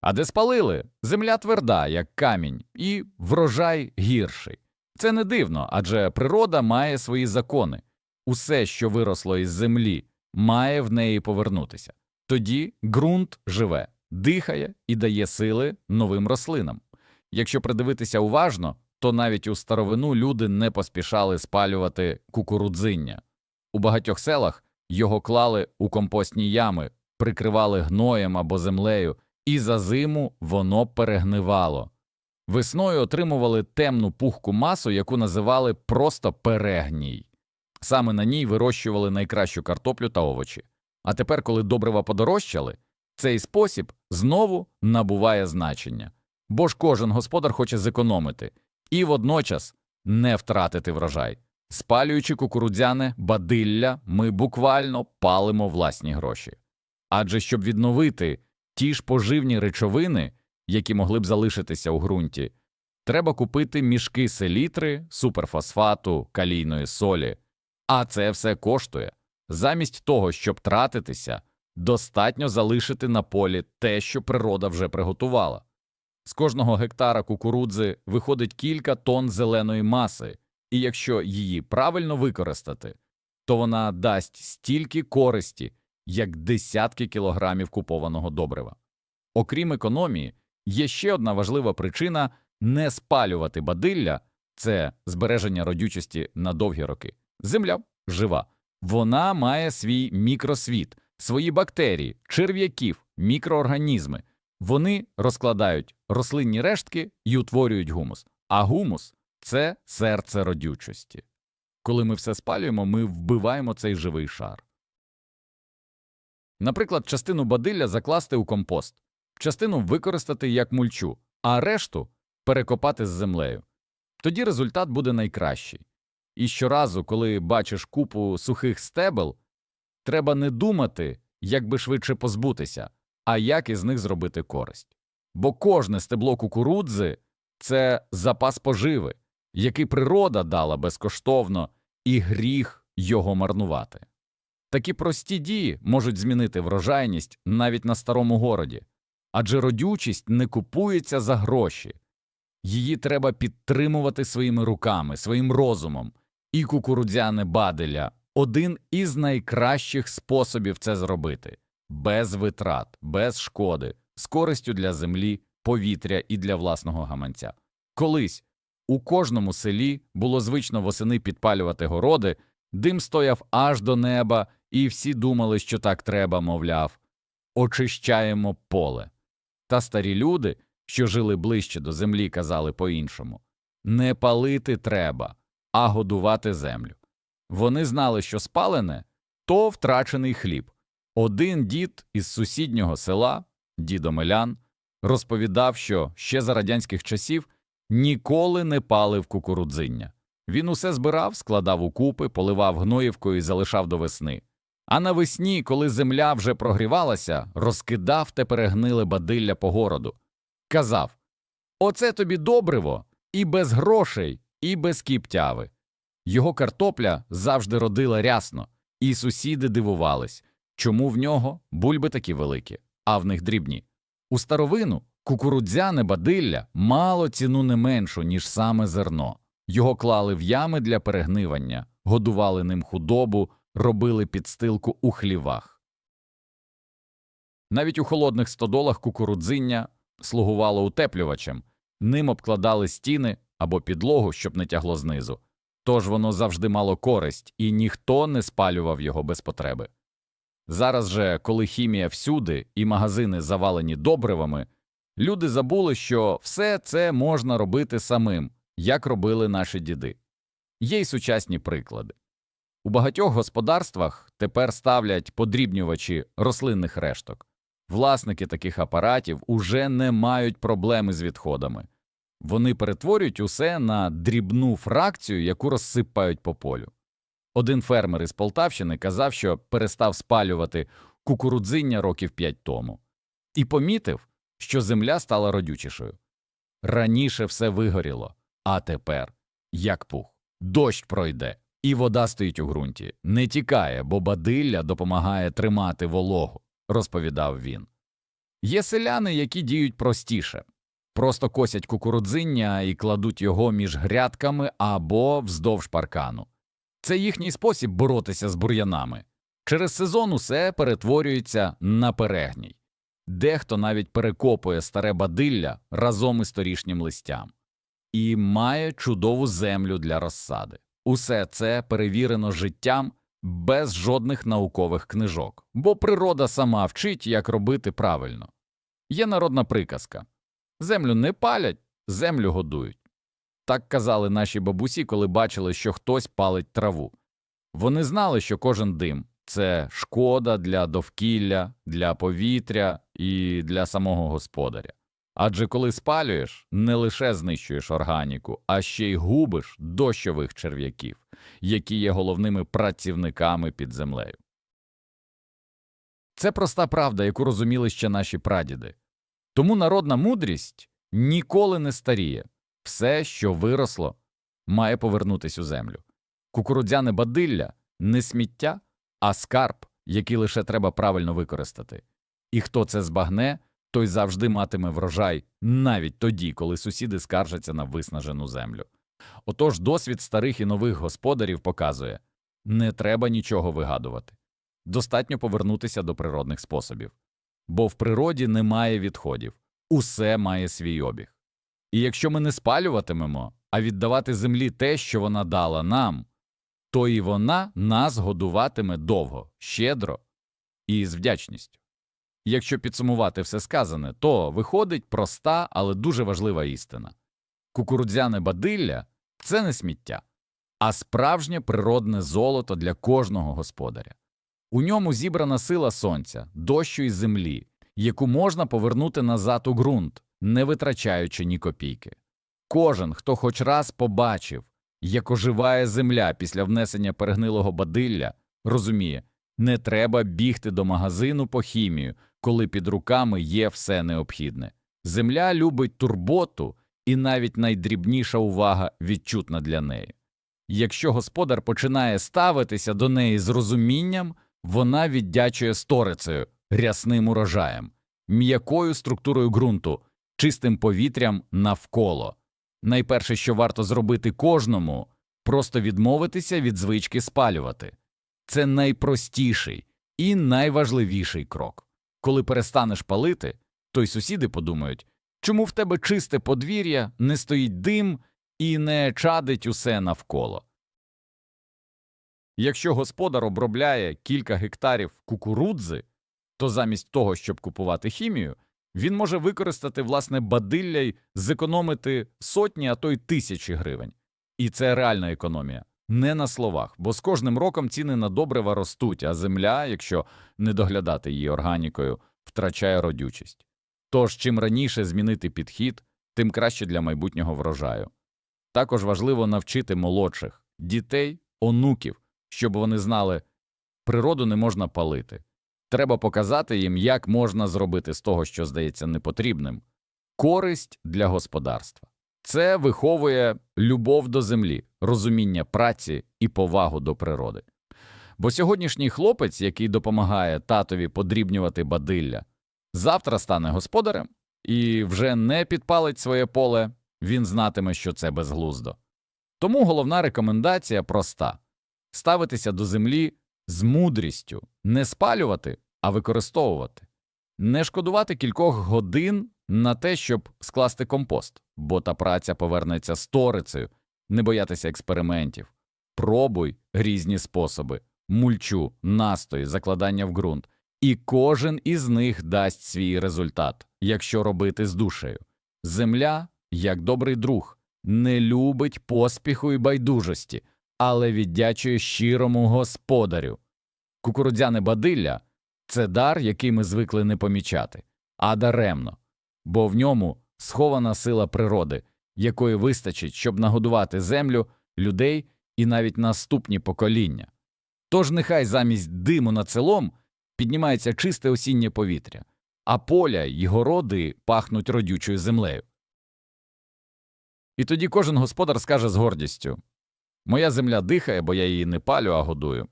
А де спалили? Земля тверда, як камінь, і врожай гірший. Це не дивно, адже природа має свої закони. Усе, що виросло із землі, має в неї повернутися. Тоді ґрунт живе, дихає і дає сили новим рослинам. Якщо придивитися уважно, то навіть у старовину люди не поспішали спалювати кукурудзиння. У багатьох селах його клали у компостні ями, прикривали гноєм або землею, і за зиму воно перегнивало. Весною отримували темну пухку масу, яку називали просто перегній. Саме на ній вирощували найкращу картоплю та овочі. А тепер, коли добрива подорожчали, цей спосіб знову набуває значення. Бо ж кожен господар хоче зекономити і водночас не втратити врожай. Спалюючи кукурудзяне бадилля, ми буквально палимо власні гроші. Адже щоб відновити ті ж поживні речовини, які могли б залишитися у ґрунті, треба купити мішки селітри, суперфосфату, калійної солі. А це все коштує. Замість того, щоб тратитися, достатньо залишити на полі те, що природа вже приготувала. З кожного гектара кукурудзи виходить кілька тонн зеленої маси, і якщо її правильно використати, то вона дасть стільки користі, як десятки кілограмів купованого добрива. Окрім економії, є ще одна важлива причина не спалювати бадилля це збереження родючості на довгі роки. Земля жива, вона має свій мікросвіт, свої бактерії, черв'яків, мікроорганізми. Вони розкладають рослинні рештки і утворюють гумус. А гумус це серце родючості. Коли ми все спалюємо, ми вбиваємо цей живий шар. Наприклад, частину бадилля закласти у компост, частину використати як мульчу, а решту перекопати з землею. Тоді результат буде найкращий. І щоразу, коли бачиш купу сухих стебел, треба не думати, як би швидше позбутися, а як із них зробити користь. Бо кожне стебло кукурудзи це запас поживи, який природа дала безкоштовно, і гріх його марнувати. Такі прості дії можуть змінити врожайність навіть на старому городі, адже родючість не купується за гроші, її треба підтримувати своїми руками, своїм розумом, і кукурудзяне баделя один із найкращих способів це зробити. Без витрат, без шкоди, з користю для землі, повітря і для власного гаманця. Колись у кожному селі було звично восени підпалювати городи, дим стояв аж до неба, і всі думали, що так треба, мовляв, очищаємо поле. Та старі люди, що жили ближче до землі, казали по-іншому не палити треба, а годувати землю. Вони знали, що спалене то втрачений хліб. Один дід із сусіднього села, дід Омелян, розповідав, що ще за радянських часів ніколи не палив кукурудзиння. Він усе збирав, складав у купи, поливав гноївкою і залишав до весни. А навесні, коли земля вже прогрівалася, розкидав те перегниле бадилля по городу. Казав Оце тобі добриво, і без грошей, і без кіптяви. Його картопля завжди родила рясно, і сусіди дивувались, чому в нього бульби такі великі, а в них дрібні. У старовину кукурудзяне бадилля мало ціну не меншу, ніж саме зерно. Його клали в ями для перегнивання, годували ним худобу, робили підстилку у хлівах. Навіть у холодних стодолах кукурудзиння слугувало утеплювачем, ним обкладали стіни або підлогу, щоб не тягло знизу. Тож воно завжди мало користь, і ніхто не спалював його без потреби. Зараз же, коли хімія всюди і магазини завалені добривами, люди забули, що все це можна робити самим, як робили наші діди. Є й сучасні приклади. У багатьох господарствах тепер ставлять подрібнювачі рослинних решток. Власники таких апаратів уже не мають проблеми з відходами. Вони перетворюють усе на дрібну фракцію, яку розсипають по полю. Один фермер із Полтавщини казав, що перестав спалювати кукурудзиння років п'ять тому, і помітив, що земля стала родючішою. Раніше все вигоріло, а тепер як пух. Дощ пройде, і вода стоїть у ґрунті, не тікає, бо бадилля допомагає тримати вологу, розповідав він. Є селяни, які діють простіше. Просто косять кукурудзиння і кладуть його між грядками або вздовж паркану. Це їхній спосіб боротися з бур'янами. Через сезон усе перетворюється на перегній. Дехто навіть перекопує старе бадилля разом із торішнім листям і має чудову землю для розсади. Усе це перевірено життям без жодних наукових книжок, бо природа сама вчить, як робити правильно. Є народна приказка землю не палять, землю годують. Так казали наші бабусі, коли бачили, що хтось палить траву. Вони знали, що кожен дим це шкода для довкілля, для повітря і для самого господаря. Адже коли спалюєш, не лише знищуєш органіку, а ще й губиш дощових черв'яків, які є головними працівниками під землею. Це проста правда, яку розуміли ще наші прадіди. Тому народна мудрість ніколи не старіє. Все, що виросло, має повернутись у землю. Кукурудзяне бадилля не сміття, а скарб, який лише треба правильно використати. І хто це збагне, той завжди матиме врожай, навіть тоді, коли сусіди скаржаться на виснажену землю. Отож, досвід старих і нових господарів показує не треба нічого вигадувати. Достатньо повернутися до природних способів. Бо в природі немає відходів, усе має свій обіг. І якщо ми не спалюватимемо, а віддавати землі те, що вона дала нам, то і вона нас годуватиме довго, щедро і з вдячністю. Якщо підсумувати все сказане, то виходить проста, але дуже важлива істина. Кукурудзяне бадилля це не сміття, а справжнє природне золото для кожного господаря. У ньому зібрана сила сонця, дощу і землі, яку можна повернути назад у ґрунт, не витрачаючи ні копійки. Кожен, хто хоч раз побачив, як оживає земля після внесення перегнилого бадилля, розуміє, не треба бігти до магазину по хімію, коли під руками є все необхідне. Земля любить турботу, і навіть найдрібніша увага відчутна для неї. Якщо господар починає ставитися до неї з розумінням, вона віддячує сторицею, рясним урожаєм, м'якою структурою ґрунту, чистим повітрям навколо. Найперше, що варто зробити кожному, просто відмовитися від звички спалювати. Це найпростіший і найважливіший крок. Коли перестанеш палити, то й сусіди подумають, чому в тебе чисте подвір'я, не стоїть дим і не чадить усе навколо. Якщо господар обробляє кілька гектарів кукурудзи, то замість того, щоб купувати хімію, він може використати власне бадилля й зекономити сотні, а то й тисячі гривень. І це реальна економія. Не на словах, бо з кожним роком ціни на добрива ростуть, а земля, якщо не доглядати її органікою, втрачає родючість. Тож, чим раніше змінити підхід, тим краще для майбутнього врожаю. Також важливо навчити молодших дітей, онуків, щоб вони знали, природу не можна палити. Треба показати їм, як можна зробити з того, що здається непотрібним, користь для господарства. Це виховує любов до землі, розуміння праці і повагу до природи. Бо сьогоднішній хлопець, який допомагає татові подрібнювати бадилля, завтра стане господарем і вже не підпалить своє поле, він знатиме, що це безглуздо. Тому головна рекомендація проста ставитися до землі з мудрістю, не спалювати, а використовувати, не шкодувати кількох годин на те, щоб скласти компост, бо та праця повернеться сторицею, не боятися експериментів, пробуй різні способи, мульчу, настої, закладання в ґрунт, і кожен із них дасть свій результат, якщо робити з душею. Земля, як добрий друг, не любить поспіху і байдужості, але віддячує щирому господарю. Кукурудзяне бадилля це дар, який ми звикли не помічати, а даремно, бо в ньому схована сила природи, якої вистачить, щоб нагодувати землю, людей і навіть наступні покоління. Тож нехай замість диму над селом піднімається чисте осіннє повітря, а поля й городи пахнуть родючою землею. І тоді кожен господар скаже з гордістю Моя земля дихає, бо я її не палю, а годую.